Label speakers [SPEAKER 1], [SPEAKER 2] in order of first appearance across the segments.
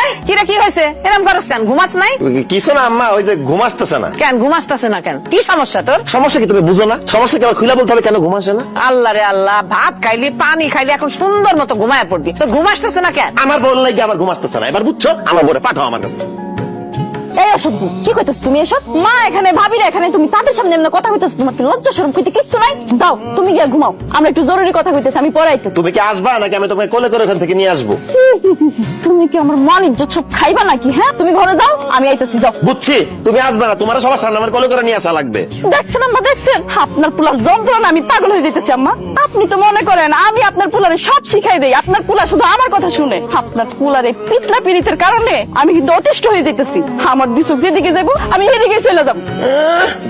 [SPEAKER 1] এই কিরে কি হয়েছে? এরম করস কেন? ঘুমাস নাই?
[SPEAKER 2] কিছু না আম্মা ওই যে ঘুম না।
[SPEAKER 1] কেন ঘুমাসতেছে না কেন? কি সমস্যা তোর?
[SPEAKER 2] সমস্যা কি তুমি বুঝো না? সমস্যা কি আমার খুলে বলতে হবে কেন না?
[SPEAKER 1] আল্লাহ রে আল্লাহ ভাত খাইলি পানি খাইলি এখন সুন্দর মতো ঘুমায় পড়বি। তোর ঘুমাসতেছে না কেন?
[SPEAKER 2] আমার বোন লাগে আমার ঘুমাসতেছে না। এবার বুঝছ আমার বোনে পাঠাও আমার কাছে।
[SPEAKER 3] এই অসভ্য কি কইতেছ তুমি এসব? মা এখানে ভাবিরা এখানে তুমি তাদের সামনে এমন কথা কইতেছ তোমার কি লজ্জা শরম কইতে কিচ্ছু নাই? দাও তুমি গিয়ে ঘুমাও আমরা একটু জরুরি কথা কইতেছি আমি পড়াইতে
[SPEAKER 2] তুমি কি আসবা নাকি আমি তোমাকে কোলে করে ওখান থেকে নিয়ে আসব?
[SPEAKER 3] সি, সি, সি, সি, তুমি কি আমার মান ইজ্জত সব খাইবা নাকি হ্যাঁ? তুমি ঘরে যাও আমি আইতেছি যাও।
[SPEAKER 2] বুঝছি তুমি আসবে না তোমার সবার সামনে আমার কোলে করে নিয়ে আসা লাগবে।
[SPEAKER 3] দেখছেন আম্মা দেখছেন? আপনার পুলার যন্ত্রণা আমি পাগল হয়ে যেতেছি আম্মা। আপনি তো মনে করেন আমি আপনার পুলারে সব শিখাই দেই আপনার পুলা শুধু আমার কথা শুনে। আপনার পুলারে পিতলা পীড়িতের কারণে আমি কিন্তু অতিষ্ঠ হয়ে যেতেছি আমার যেদিকে যাব আমি সেদিকে চলে যাব।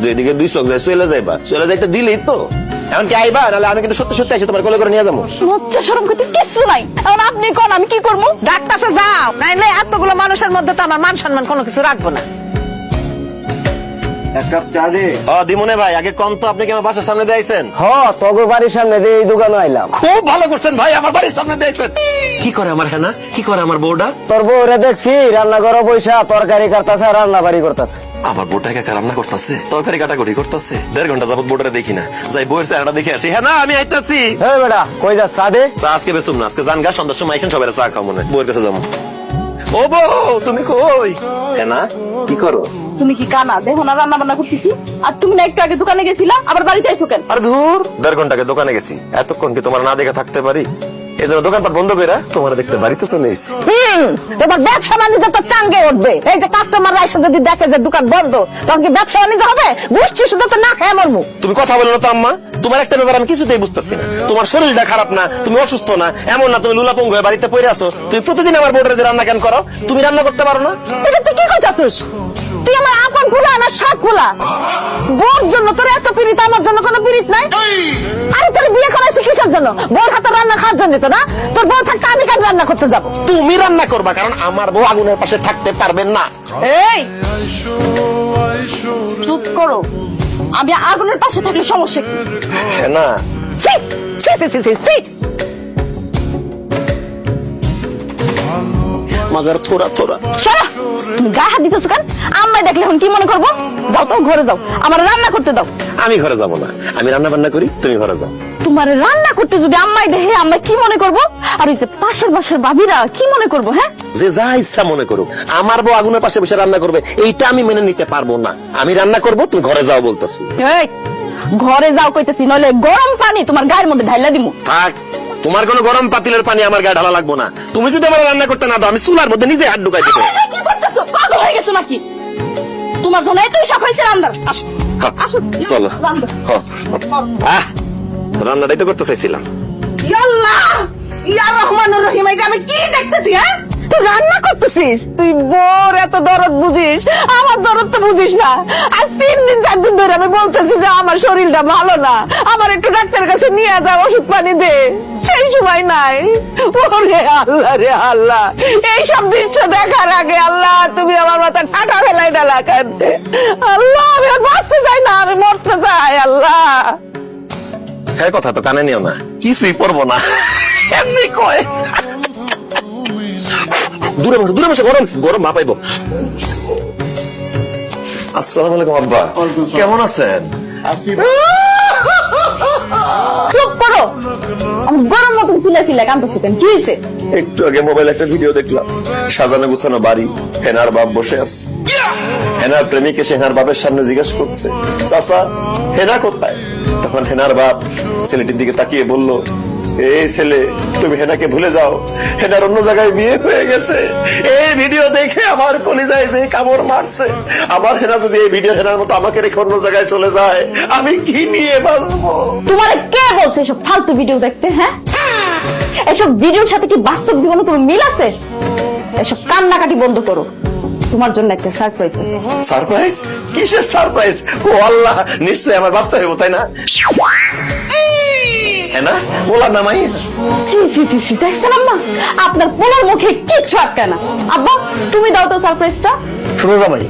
[SPEAKER 2] যেদিকে দুই দিকে চোখ যায় চলে যাইবা। চলে যাইতে দিলেই তো। এখন কি আইবা? নাহলে আমি কিন্তু সত্যি সত্যি এসে তোমার কোলে করে নিয়ে যাব।
[SPEAKER 3] লজ্জা শরম করতে কিচ্ছু নাই। এখন আপনি কোন আমি কি করব?
[SPEAKER 1] ডাক্তার যাও। নাইলে এতগুলো মানুষের মধ্যে তো আমার মান সম্মান কোনো কিছু রাখব না।
[SPEAKER 4] এক কাপ চা দে।
[SPEAKER 2] ও দিমনে ভাই আগে কম তো আপনি কি আমার বাসার সামনে দিয়েছেন
[SPEAKER 4] হ তগর বাড়ির সামনে দিয়ে এই দোকানে আইলাম।
[SPEAKER 2] খুব ভালো করছেন ভাই আমার বাড়ির সামনে দিয়েছেন কি করে আমার হ্যাঁ কি করে আমার বউটা?
[SPEAKER 4] তোর বউরে দেখছি রান্না করো বৈশা তরকারি কাটতাছে আর রান্না বাড়ি করতেছে।
[SPEAKER 2] আমার বোটা একা রান্না করতেছে? তরকারি কাটাকুটি করতেছে? দেড় ঘণ্টা যাবত দেখি না। যাই বউয়ের চেহারাটা দেখে আসি। হ্যাঁ না আমি আইতাছি।
[SPEAKER 4] হে বেটা কই যা চা দে।
[SPEAKER 2] চা আজকে বেসুম না আজকে জান গা সন্ধ্যার সময় আইসেন সবাই চা খাও মনে। বউয়ের কাছে যাব। ও বউ তুমি কই? হ্যাঁ না কি করো?
[SPEAKER 3] তুমি কি কানা? দেখো না রান্না বান্না করতেছি। আর তুমি না একটু আগে দোকানে গেছিলা আবার বাড়িতে আইসো কেন?
[SPEAKER 2] আরে ধুর দেড় ঘন্টাকে দোকানে গেছি। এতক্ষণ কি তোমার না দেখে থাকতে পারি? এই জন্য দোকানপাট বন্ধ করে তোমার দেখতে বাড়িতে চলে এসেছি।
[SPEAKER 1] ব্যবসা বাণিজ্য তো চাঙ্গে উঠবে। এই যে কাস্টমার এসে যদি দেখে যে দোকান বন্ধ তখন কি ব্যবসা বাণিজ্য হবে? বুঝছি শুধু তো না খেয়ে মরমু।
[SPEAKER 2] তুমি কথা বলো তো আম্মা। তোমার একটা ব্যাপার আমি কিছুতেই বুঝতেছি না। তোমার শরীরটা খারাপ না তুমি অসুস্থ না এমন না তুমি লুলাপঙ্গ হয়ে বাড়িতে পড়ে আছো। তুমি প্রতিদিন আমার বোর্ডের রান্না কেন করো? তুমি রান্না করতে পারো না?
[SPEAKER 1] এটা তুই কি কইতাছিস তুই আমার আপন ফুলা না শাক ফুলা বোর জন্য তোর এত পিরিত আমার জন্য কোনো পিরিত নাই। আরে তোর বিয়ে করাইছে কিসের জন্য? বোর হাতে রান্না খাওয়ার জন্য তো না? তোর বউ থাকতে আমি কেন রান্না করতে যাব?
[SPEAKER 2] তুমি রান্না করবা কারণ আমার বউ আগুনের পাশে থাকতে পারবেন না।
[SPEAKER 1] এই!
[SPEAKER 3] চুপ করো। আমি আগুনের পাশে থাকলে সমস্যা কি?
[SPEAKER 2] না।
[SPEAKER 1] সি সি সি সি সি
[SPEAKER 2] মাগার
[SPEAKER 3] সরা। তুমি গায়ে হাত দিতেছো কেন? আম্মাই দেখলে এখন কি মনে করব? যাও তো ঘরে যাও। আমার রান্না করতে দাও।
[SPEAKER 2] আমি ঘরে যাব না। আমি রান্না বান্না করি তুমি ঘরে যাও।
[SPEAKER 3] তোমার রান্না করতে যদি আম্মাই দেখে আম্মাই কি মনে করব? আর ওই যে পাশের পাশের ভাবিরা কি মনে করব হ্যাঁ?
[SPEAKER 2] যে যা ইচ্ছা মনে করুক। আমার বউ আগুনের পাশে বসে রান্না করবে এইটা আমি মেনে নিতে পারব না। আমি রান্না করব তুমি ঘরে যাও বলতেছি।
[SPEAKER 3] ঘরে যাও কইতেছি নইলে গরম পানি তোমার গায়ের মধ্যে ঢাইলা দিমু।
[SPEAKER 2] থাক। তোমার কোনো গরম পাতিলের পানি আমার গায়ে ঢালা লাগবো না। তুমি যদি আমার রান্না করতে না দাও আমি চুলার মধ্যে নিজে হাত ঢুকাই দিবো।
[SPEAKER 3] কি করতেছো? পাগল হয়ে গেছো নাকি? তোমার জন্য এতই শখ হয়েছে রান্নার। আসো। আসো
[SPEAKER 2] চলো।
[SPEAKER 3] রান্না।
[SPEAKER 2] আহ, রান্নাটাই তো করতে চাইছিলাম।
[SPEAKER 1] ইয়াল্লাহ ইয়া রহমানুর রহিম এটা আমি কি দেখতেছি হ্যাঁ? তুই রান্না করতেছিস? তুই বোর এত দরদ বুঝিস? আমার দরদ তো বুঝিস না। আজ তিন দিন চার দিন ধরে আমি বলতেছি যে আমার শরীরটা ভালো না। আমার একটু ডাক্তারের কাছে নিয়ে যা ওষুধ পানি দে। সময় নাই। ওরে আল্লাহ রে আল্লাহ। এই সব দৃশ্য দেখার আগে আল্লাহ তুমি আমার মাথা টাকা ফেলাই না লাগান আল্লাহ আমি আর বাঁচতে চাই না আমি মরতে চাই আল্লাহ।
[SPEAKER 2] হ্যাঁ কথা তো কানে নিও না। কিছুই পড়ব না। এমনি কয়। দূরে বসে দূরে বসে গরম গরম মা পাইবো। আসসালামু আলাইকুম আব্বা। কেমন আছেন?
[SPEAKER 3] ফিলে কান্দছো কেন কি হয়েছে
[SPEAKER 2] একটু আগে মোবাইল একটা ভিডিও দেখলাম। সাজানো গুছানো বাড়ি হেনার বাপ বসে আছে। হেনার প্রেমিক এসে হেনার বাপের সামনে জিজ্ঞেস করছে চাচা হেনা কোথায়? তখন হেনার বাপ ছেলেটির দিকে তাকিয়ে বলল এই ছেলে তুমি হেনাকে ভুলে যাও। হেনার অন্য জায়গায় বিয়ে হয়ে গেছে। এই ভিডিও দেখে আমার কলিজায় যে কামড় মারছে। আমার হেনা যদি এই ভিডিও হেনার মতো আমাকে রেখে অন্য জায়গায় চলে যায় আমি কি নিয়ে বাঁচবো?
[SPEAKER 3] তোমার কে বলছে এসব ফালতু ভিডিও দেখতে হ্যাঁ? এসব ভিডিওর সাথে কি বাস্তব জীবনে কোনো মিল আছে? এসব কান্নাকাটি বন্ধ করো। তোমার জন্য একটা সারপ্রাইজ আছে।
[SPEAKER 2] সারপ্রাইজ কিসের সারপ্রাইজ ও আল্লাহ নিশ্চয়ই আমার বাচ্চা হইব তাই না? হ্যাঁ না? বলার নামাই
[SPEAKER 3] সি সি সি সি দেখছেন আম্মা আপনার পোলার মুখে কিচ্ছু আটকে না। আব্বা তুমি দাও তো সারপ্রাইজটা
[SPEAKER 4] শুনো জামাই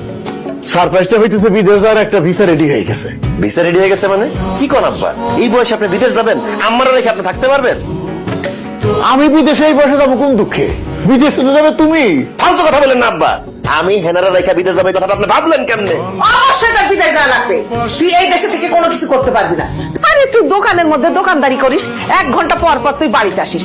[SPEAKER 4] সারপ্রাইজটা হইতেছে বিদেশ আর একটা ভিসা রেডি হয়ে গেছে।
[SPEAKER 2] ভিসা রেডি হয়ে গেছে মানে? কি কোন আব্বা? এই বয়সে আপনি বিদেশ যাবেন? আমারও রেখে আপনি থাকতে পারবেন?
[SPEAKER 4] আমি বিদেশে বসে যাব কোন দুঃখে?
[SPEAKER 5] বিদেশ তো যাবে তুমি।
[SPEAKER 2] ফালতু কথা বলেন না আব্বা। আমি হেনারা রেখা বিদেশ যাবে কথাটা আপনি ভাবলেন কেমনে?
[SPEAKER 3] অবশ্যই তার বিদেশ যাওয়া লাগবে। তুই এই দেশে থেকে কোনো কিছু করতে পারবি না। আরে তুই দোকানের মধ্যে দোকানদারি করিস এক ঘণ্টা পর পর তুই বাড়িতে আসিস।